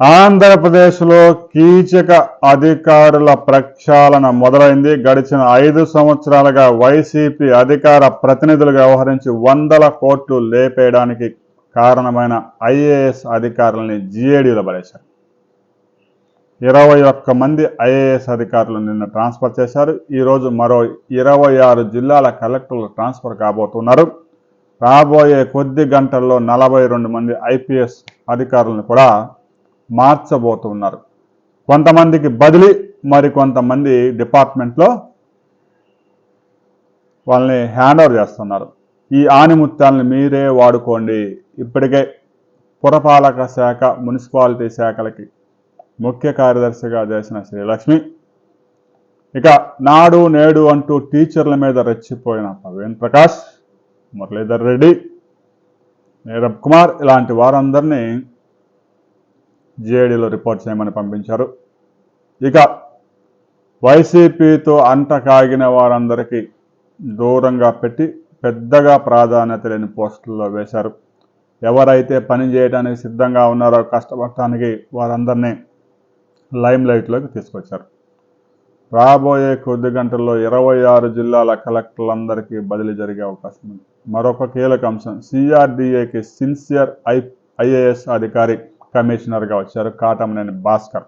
ఆంధ్రప్రదేశ్లో కీచక అధికారుల ప్రక్షాళన మొదలైంది. గడిచిన ఐదు సంవత్సరాలుగా వైసీపీ అధికార ప్రతినిధులుగా వ్యవహరించి వందల కోట్లు లేపేయడానికి కారణమైన ఐఏఎస్ అధికారులని జీఏడీలో పడేశారు. ఇరవై ఒక్క మంది ఐఏఎస్ అధికారులు నిన్న ట్రాన్స్ఫర్ చేశారు. ఈరోజు మరో ఇరవై ఆరు జిల్లాల కలెక్టర్లు ట్రాన్స్ఫర్ కాబోతున్నారు. రాబోయే కొద్ది గంటల్లో నలభై రెండు మంది ఐపీఎస్ అధికారులను కూడా మార్చబోతున్నారు. కొంతమందికి బదిలీ మరి కొంతమంది డిపార్ట్మెంట్లో వాళ్ళని హ్యాండ్ ఓవర్ చేస్తున్నారు. ఈ ఆనిముత్యాలను మీరే వాడుకోండి. ఇప్పటికే పురపాలక శాఖ మున్సిపాలిటీ శాఖలకి ముఖ్య కార్యదర్శిగా చేసిన శ్రీలక్ష్మి ఇక నాడు నేడు అంటూ టీచర్ల మీద రెచ్చిపోయిన ప్రవీణ్ ప్రకాష్ మురళీధర్ రెడ్డి నీరబ్ కుమార్ ఇలాంటి వారందరినీ జేడీలో రిపోర్ట్ చేయమని పంపించారు. ఇక వైసీపీతో అంట కాగిన వారందరికీ దూరంగా పెట్టి పెద్దగా ప్రాధాన్యత లేని పోస్టుల్లో వేశారు. ఎవరైతే పని చేయడానికి సిద్ధంగా ఉన్నారో కష్టపడటానికి వారందరినీ లైమ్ లైట్లోకి తీసుకొచ్చారు. రాబోయే కొద్ది గంటల్లో ఇరవై ఆరు జిల్లాల కలెక్టర్లందరికీ బదిలీ జరిగే అవకాశం ఉంది. మరొక కీలక అంశం సిఆర్డిఏకి సిన్సియర్ ఐ ఐఏఎస్ అధికారి కమిషనర్గా వచ్చారు కాటమనేని భాస్కర్.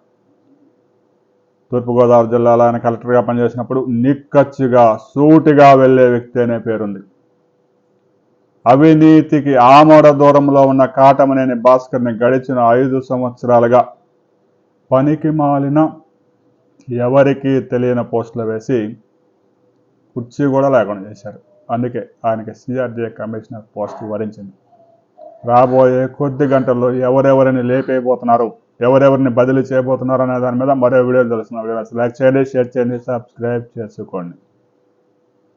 తూర్పుగోదావరి జిల్లాలో ఆయన కలెక్టర్గా పనిచేసినప్పుడు నిక్కచ్చిగా సూటిగా వెళ్ళే వ్యక్తి అనే పేరుంది. అవినీతికి ఆమోడ దూరంలో ఉన్న కాటమనేని భాస్కర్ని గడిచిన ఐదు సంవత్సరాలుగా పనికి మాలిన ఎవరికి తెలియని పోస్టులు వేసి కుర్చీ కూడా లేకుండా చేశారు. అందుకే ఆయనకి సిఆర్డీఏ కమిషనర్ పోస్ట్ వరించింది. రాబోయే కొద్ది గంటల్లో ఎవరెవరిని లేపేయబోతున్నారు ఎవరెవరిని బదిలీ చేయబోతున్నారు అనే దాని మీద మరో వీడియోలు తెలుస్తున్నాం. వీడియో లైక్ చేయండి షేర్ చేయండి సబ్స్క్రైబ్ చేసుకోండి.